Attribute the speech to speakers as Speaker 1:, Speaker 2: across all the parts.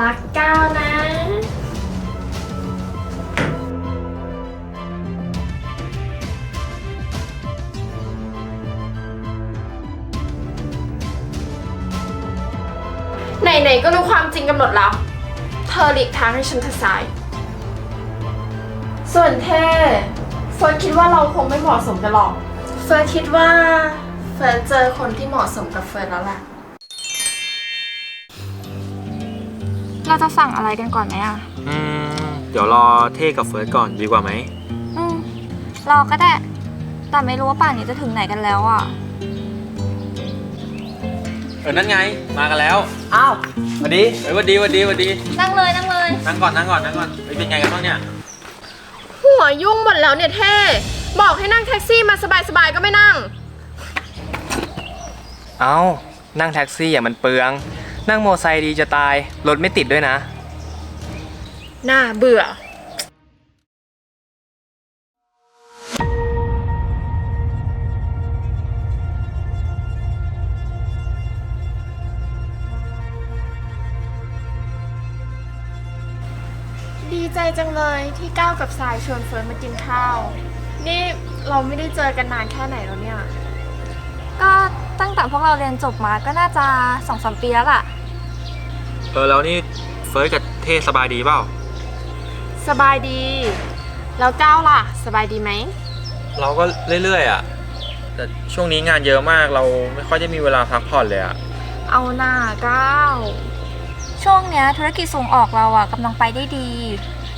Speaker 1: รักก้าวนะ ไหนๆก็รู้ความจริงกันหมดแล้ว เธอหลีกทางให้ฉันเถอะสาย ส่วนเท่เฟิร์สคิดว่าเราคงไม่เหมาะสมกันหรอก เฟิร์สคิดว่า เฟิร์สเจอคนที่เหมาะสมกับเฟิร์สแล้วแหละ
Speaker 2: เราจะสั่งอะไรกันก่อนไหมอะ
Speaker 3: อืมเดี๋ยวรอเท่กับเฟิร์สก่อนดีกว่าไหม
Speaker 2: อืมรอก็ได้ แต่ไม่รู้ว่าป่านนี้จะถึงไหนกันแล้วอะ
Speaker 3: เออ นั่นไง มากันแล้ว
Speaker 4: อ้าวสวัสดี
Speaker 3: เฮ้ยหวันดีหวันดีหวันดี
Speaker 2: นั่งเลยนั่งเลย
Speaker 3: นั่งก่อน นั่งก่อน นั่งก่อนเฮ้ยเป็นไงกันบ้างเนี่ย
Speaker 1: หัวยุ่งหมดแล้วเนี่ยเท่บอกให้นั่งแท็กซี่มาสบายๆก็ไม่นั่ง
Speaker 4: เอานั่งแท็กซี่อย่างมันเปลือง นั่งโมอไซค์ดีจะตาย รถไม่ติดด้วยนะ
Speaker 1: น่าเบื่อ ดีใจจังเลยที่ก้าวกับสายชวนเฟิร์นมากินข้าว นี่เราไม่ได้เจอกันนานแค่ไหนแล้วเนี่ย
Speaker 2: ก็ตั้งแต่ พวกเราเรียนจบมาก็น่าจะสองสามปีแล้วล่ะ
Speaker 3: เออแล้วนี่เฟิร์สกับเท่สบายดีเปล่า
Speaker 1: สบายดี แล้วก้าวล่ะ สบายดีไหม
Speaker 3: เราก็เรื่อยๆอะ แต่ช่วงนี้งานเยอะมากเราไม่ค่อยได้มีเวลาพักผ่อนเลยอะ
Speaker 1: เอาหน้าก้าว
Speaker 2: ช่วงเนี้ยธุรกิจส่งออกเราอะกำลังไปได้ดี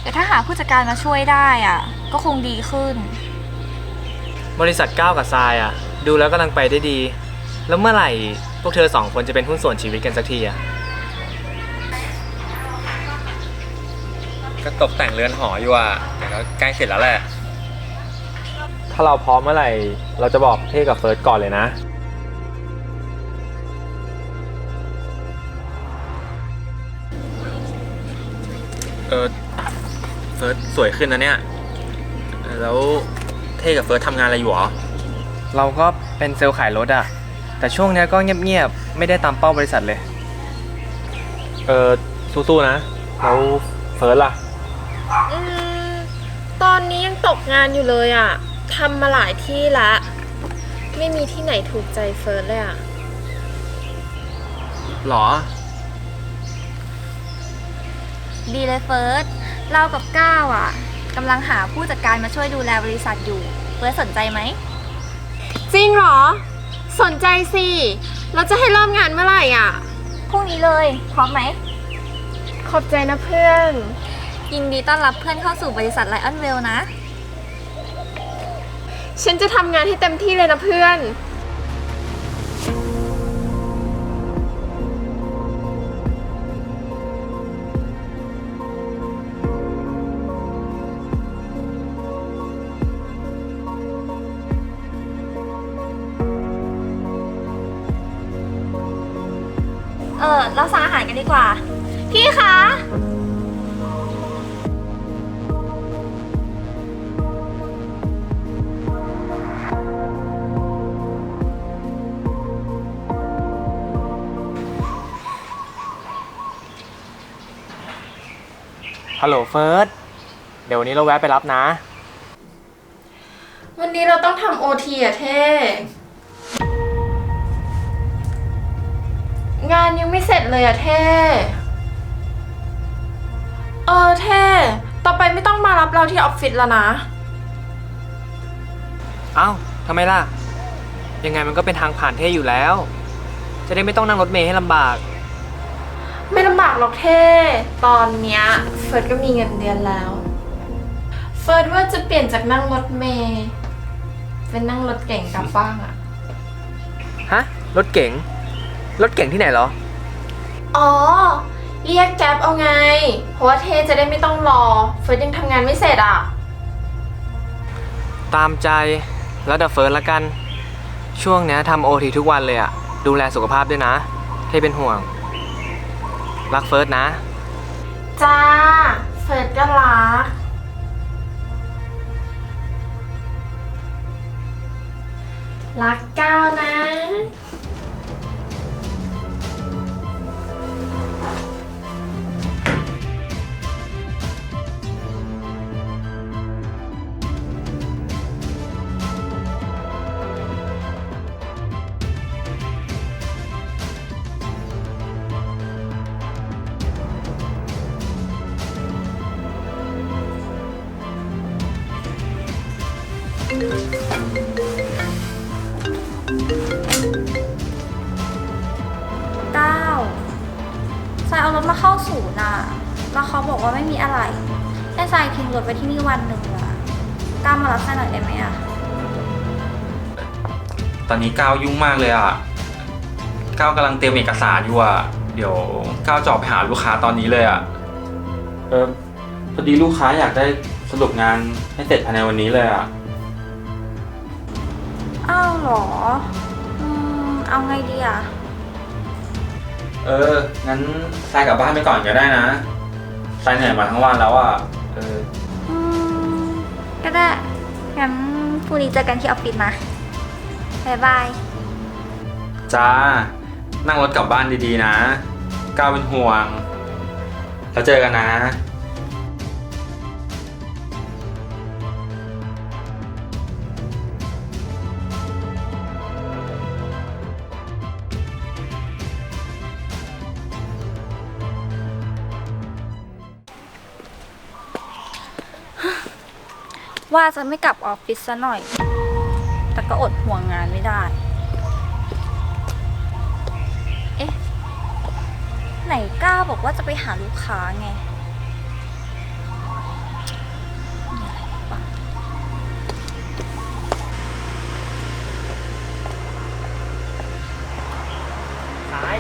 Speaker 2: แต่ถ้าหาผู้จัดการมาช่วยได้อะก็คงดีขึ้น
Speaker 4: บริษัทก้าวกับทรายอะ ดูแล้วกำลังไปได้ดี แล้วเมื่อไหร่พวกเธอสองคนจะเป็นหุ้นส่วนชีวิตกันสักทีอะ
Speaker 3: ก็ตกแต่งเรือนหออยู่อะแต่ก็ใกล้เสร็จแล้วแหละ ถ้าเราพร้อมเมื่อไหร่เราจะบอกเท่กับเฟิร์สก่อนเลยนะ เออเฟิร์สสวยขึ้นนะเนี่ยแล้วเท่กับเฟิร์สทำงานอะไรอยู่หรอ
Speaker 4: เราก็เป็นเซลล์ขายรถอะ แต่ช่วงเนี้ยก็เงียบๆ ไม่ได้ตามเป้าบริษัทเลย
Speaker 3: เออสู้ๆนะแล้วเฟิร์สล่ะ
Speaker 1: อืมตอนนี้ยังตกงานอยู่เลยอะ่ะทำมาหลายที่ละ ไม่มีที่ไหนถูกใจเฟิร์สเลยอะ่ะ
Speaker 3: หรอ
Speaker 2: ดีเลยเฟิร์ส เรากับก้าวอะกำลังหาผู้จัดการมาช่วยดูแลบริษัทอยู่ เฟิร์สสนใจไหม
Speaker 1: จริงเหรอ สนใจสิ เราจะให้เริ่มงานเมื่อไหร่อะ
Speaker 2: พรุ่งนี้เลย พร้อมไหม
Speaker 1: ขอบใจนะเพื่อน
Speaker 2: ยินดีต้อนรับเพื่อนเข้าสู่บริษัทไลออนเวลนะ
Speaker 1: ฉันจะทำงานให้เต็มที่เลยนะเพื่อน
Speaker 2: เออเราสั่งอาหารกันดีกว่า พี่คะ
Speaker 4: ฮัลโหลเฟิร์ส เดี๋ยววันนี้เราแวะไปรับนะ
Speaker 1: วันนี้เราต้องทำโอทีอะเท่ งานยังไม่เสร็จเลยอะเท่เออเท่ต่อไปไม่ต้องมารับเราที่ออฟฟิศแล้วนะ
Speaker 4: เอ้าทำไมล่ะ ยังไงมันก็เป็นทางผ่านเท่อยู่แล้ว จะได้ไม่ต้องนั่งรถเมล์ให้ลำบาก
Speaker 1: ไม่ลำบากหรอกเท่ ตอนเนี้ยเฟิร์สก็มีเงินเดือนแล้ว เฟิร์สว่าจะเปลี่ยนจากนั่งรถเมย์เป็นนั่งรถเก่งกลับบ้างอะ
Speaker 4: ฮะ รถเก๋ง รถเก๋งที่ไหนเหรอ
Speaker 1: อ๋อ เรียกแก๊ปเอาไง เพราะว่าเท่จะได้ไม่ต้องรอ เฟิร์สยังทำงานไม่เสร็จอะ
Speaker 4: ตามใจแล้วแต่เฟิร์สละกัน ช่วงเนี้ยทำโอทีทุกวันเลยอะดูแลสุขภาพด้วยนะ ให้เป็นห่วง รักเฟิร์สนะ
Speaker 1: จ้า เฟิร์สก็รัก รักก้าวนะ
Speaker 2: เก้าทายเอารถมาเข้าศูนย์อะแล้วเขาบอกว่าไม่มีอะไรแต่ทายทิ้งรถไว้ที่นี่วันหนึ่งอะก้าวมารับทายหน่อยได้ไหมอะ
Speaker 3: ตอนนี้ก้าวยุ่งมากเลยอะก้าวกำลังเตรียมเอกสารอยู่อะเดี๋ยวก้าวจออไปหาลูกค้าตอนนี้เลยอะเออพอดีลูกค้าอยากได้สรุปงานให้เสร็จภายในวันนี้เลยอะ
Speaker 2: อ้าวเหรอ อืม เอาไงดีอะ
Speaker 3: เออ งั้นทรายกลับบ้านไปก่อนก็ได้นะทรายเหนื่อยมาทั้งวันแล้วอะ เออ
Speaker 2: อืม ก็ได้ งั้นพรุ่งนี้เจอกันที่ออฟฟิศนะบ๊ายบาย
Speaker 3: จ้า นั่งรถกลับบ้านดีๆนะ ก้าวเป็นห่วง แล้วเจอกันนะ
Speaker 2: ว่าจะไม่กลับออฟฟิศซะหน่อย แต่ก็อดห่วงงานไม่ได้ เอ๊ะ ไหนก้าวบอกว่าจะไปหาลูกค้าไงมีอะไรวะ
Speaker 4: สาย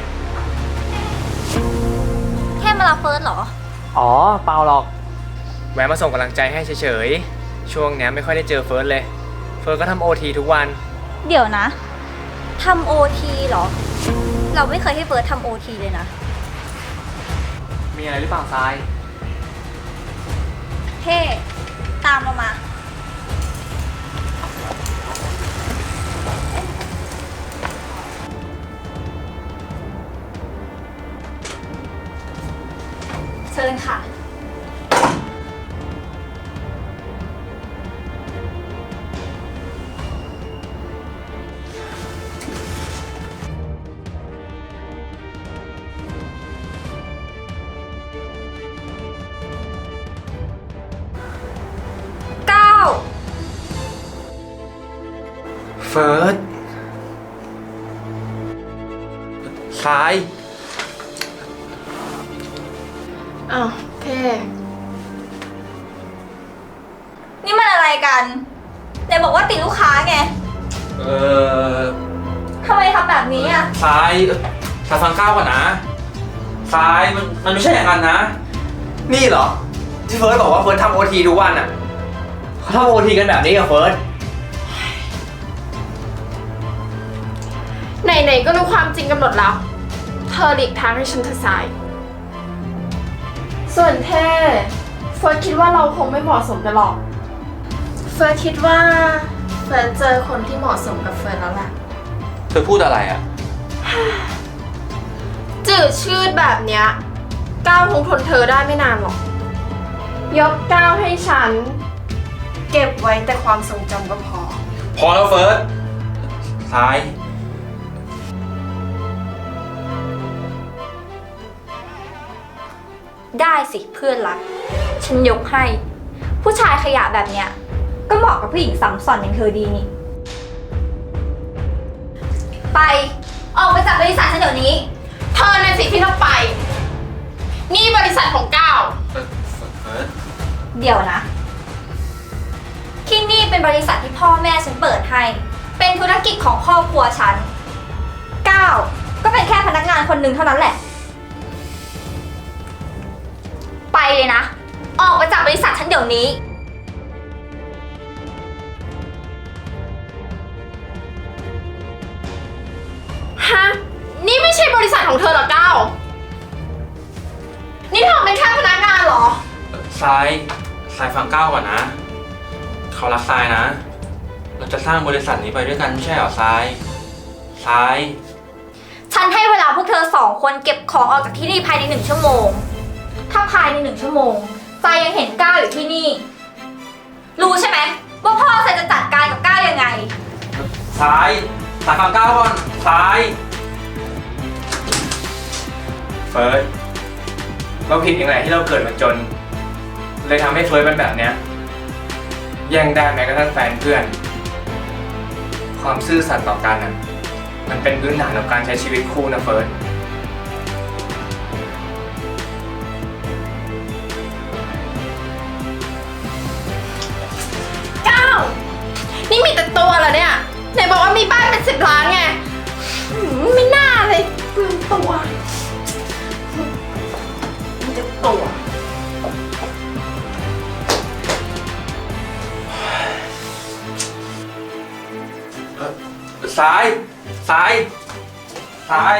Speaker 2: แค่มารับเฟิร์สเหรอ
Speaker 4: อ๋อ เปล่าหรอก แวะมาส่งกำลังใจให้เฉยๆ ช่วงเนี้ยไม่ค่อยได้เจอเฟิร์สเลย เฟิร์สก็ทำโอทีทุกวัน
Speaker 2: เดี๋ยวนะ ทำโอทีเหรอ เราไม่เคยให้เฟิร์สทำโอทีเลยนะ
Speaker 4: มีอะไรหรือเปล่าทราย
Speaker 2: เท่ ตามเรามา
Speaker 3: ฟิร์สซ้าย
Speaker 1: อ้าวเท่
Speaker 2: นี่มันอะไรกันไหนบอกว่าติดลูกค้าไง
Speaker 3: เออ
Speaker 2: ทำไมทำแบบนี้อะ
Speaker 3: ซ้ายเอ่อซ้ายฟังก้าวก่อนนะ ซ้ายมันมันไม่ใช่อย่างนั้นนะ
Speaker 4: นี่เหรอ ที่เฟิร์สบอกว่าเฟิร์สทำโอทีทุกวันอะเขาทำโอทีกันแบบนี้กับเฟิร์ส
Speaker 1: ไหนๆก็รู้ความจริงกันหมดแล้ว เธอหลีกทางให้ฉันเธอะสาย ส่วนเท่เฟิร์สคิดว่าเราคงไม่เหมาะสมกันหรอก เฟิร์สคิดว่า เฟิร์สเจอคนที่เหมาะสมกับเฟิร์สแล้วแหละ
Speaker 3: เธอพูดอะไรอะ
Speaker 1: จืดชืดแบบเนี้ย ก้าวคงทนเธอได้ไม่นานหรอก ยกก้าวให้ฉัน เก็บไว้แต่ความทรงจำก็พอ
Speaker 3: พอแล้วเฟิร์สซ้าย
Speaker 2: ได้สิเพื่อนรัก ฉันยกให้ ผู้ชายขยะแบบเนี้ย ก็เหมาะกับผู้หญิงสัมสอนอย่างเธอดีนี่ ไป ออกไปจากบริษัทฉันเดี๋ยวนี้
Speaker 1: เธอในยสิที่ต้องไป นี่บริษัทของก้าว
Speaker 3: เฟิร์ส
Speaker 2: เดี๋ยวนะ ที่นี่เป็นบริษัทที่พ่อแม่ฉันเปิดให้ เป็นธุรกิจของครอบครัวฉันก้าวก็เป็นแค่พนักงานคนหนึ่งเท่านั้นแหละ เลยนะ ออกไปจากบริษัทฉันเดี๋ยวนี้
Speaker 1: ฮะ นี่ไม่ใช่บริษัทของเธอเหรอก้าว นี่เธอเป็นแค่พนักงานเหรอ
Speaker 3: ซ้ายซ้ายฟังก้าวก่อนนะ เขารักซ้ายนะ เราจะสร้างบริษัทนี้ไปด้วยกันไม่ใช่เหรอซ้ายซ้าย
Speaker 2: ฉันให้เวลาพวกเธอสองคนเก็บของออกจากที่นี่ภายในหนึ่งชั่วโมง ถ้าภายในหนึ่งชั่วโมงใจยังเห็นก้าวอยู่ที่นี่ รู้ใช่ไหมว่าพ่อใจจะจัดการกับก้าวยังไง
Speaker 3: ซ้ายซ้ายฟังก้าวก่อน ซ้าย
Speaker 4: เฟิร์สเราผิดยังไงที่เราเกิดมาจน เลยทำให้เฟิร์สเป็นแบบเนี้ยแย่งได้แม้กระทั่งแฟนเพื่อน ความซื่อสัตย์ต่อกันน่ะมันเป็นพื้นฐานของการใช้ชีวิตคู่นะเฟิร์ส
Speaker 1: ล้านไงไม่น่าเลยเปลืองตัวจะตัว
Speaker 3: ซ้าย ซ้าย ซ้าย